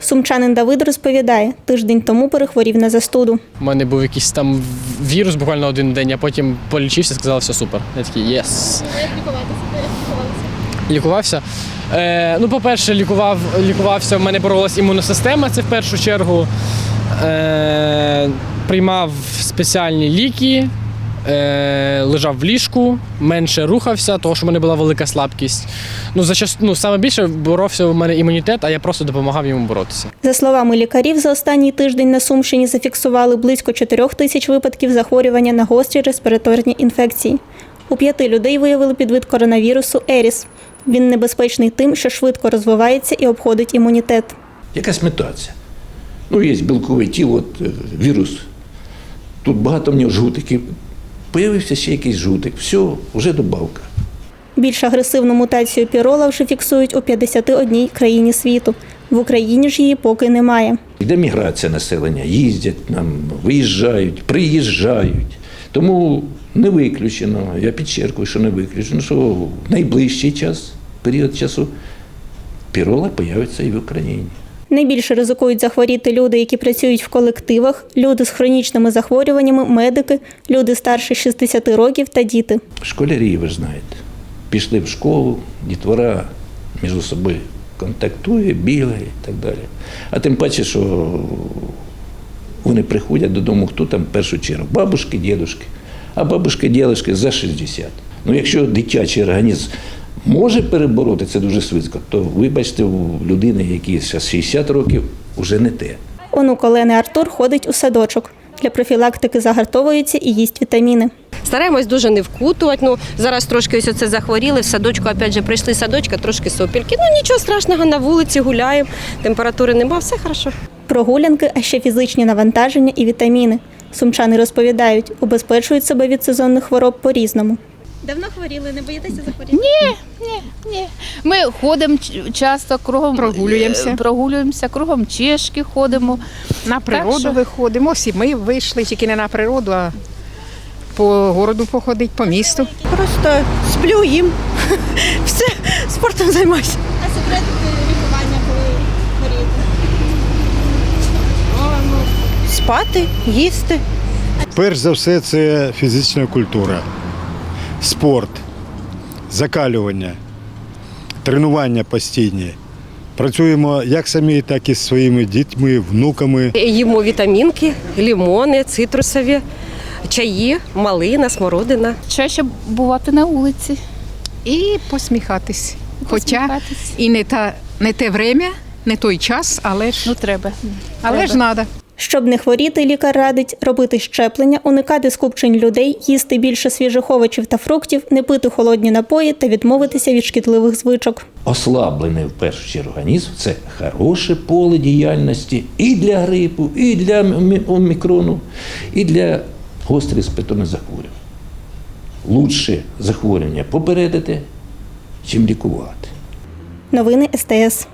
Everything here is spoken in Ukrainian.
Сумчанин Давид розповідає, тиждень тому перехворів на застуду. У мене був якийсь там вірус буквально один день, а потім полічився, сказали, все супер. Я такий єс. Лікуватися, Лікувався. Е, ну, по-перше, лікував, лікувався, в мене боролась імунна система, це в першу чергу. Е, приймав спеціальні ліки, е, лежав в ліжку, менше рухався, тому що в мене була велика слабкість. Ну, за час, ну, саме більше боровся у мене імунітет, а я просто допомагав йому боротися. За словами лікарів, за останній тиждень на Сумщині зафіксували близько 4 тисяч випадків захворювання на гострі респіраторні інфекції. У п'яти людей виявили підвид коронавірусу Еріс. Він небезпечний тим, що швидко розвивається і обходить імунітет. Якась мутація. Ну, є білкове тіло, от, е, вірус. Тут багато в нього жгутиків. Появився ще якийсь жгутик. Все, вже добавка. Більш агресивну мутацію пірола вже фіксують у 51 країні світу. В Україні ж її поки немає. Йде міграція населення, їздять нам, виїжджають, приїжджають. Тому не виключено, я підчеркую, що не виключено, що в найближчий час, період часу, пірола появиться і в Україні. Найбільше ризикують захворіти люди, які працюють в колективах, люди з хронічними захворюваннями, медики, люди старше 60 років та діти. Школярі, ви знаєте, пішли в школу, дітвора між собою контактує, бігає і так далі. А тим паче, що вони приходять додому, хто там в першу чергу? Бабушки, дідушки. А бабушки, дідушки за 60. Ну, якщо дитячий організм може перебороти це дуже швидко, то вибачте, у людини, якій зараз 60 років, вже не те. Онук Олени Артур ходить у садочок. Для профілактики загартовується і їсть вітаміни. Стараємось дуже не вкутувати. Ну зараз трошки ось оце захворіли в садочку. Опять же прийшли садочка, трошки сопільки. Ну нічого страшного, на вулиці гуляємо. Температури нема, все хорошо. Прогулянки, а ще фізичні навантаження і вітаміни. Сумчани розповідають, убезпечують себе від сезонних хвороб по-різному. Давно хворіли, не боїтеся захворіти? Ні. ні, ні. Ми ходимо ч- часто кругом Прогулюємося. е, прогулюємося, кругом чешки ходимо. На природу що- виходимо. Ось і ми вийшли тільки не на природу, а по городу походити, по місту. Просто сплю, їм. Все, спортом займаюся. А секрет лікування, коли хворієте? Спати, їсти. Перш за все, це фізична культура, спорт, закалювання, тренування постійні. Працюємо як самі, так і з своїми дітьми, внуками. Їмо вітамінки, лімони, цитрусові, чаї, малина, смородина. Чаще бувати на вулиці. І посміхатись. Хоча посміхатись. і не, та, не те время, не той час, але ж, Ну треба. але ж треба. Щоб не хворіти, лікар радить робити щеплення, уникати скупчень людей, їсти більше свіжих овочів та фруктів, не пити холодні напої та відмовитися від шкідливих звичок. ослаблений в першу чергу організм це хороше поле діяльності і для грипу, і для омікрону, і для гострих респіраторних захворювань. Лучше захворювання попередити, чим лікувати. Новини СТС.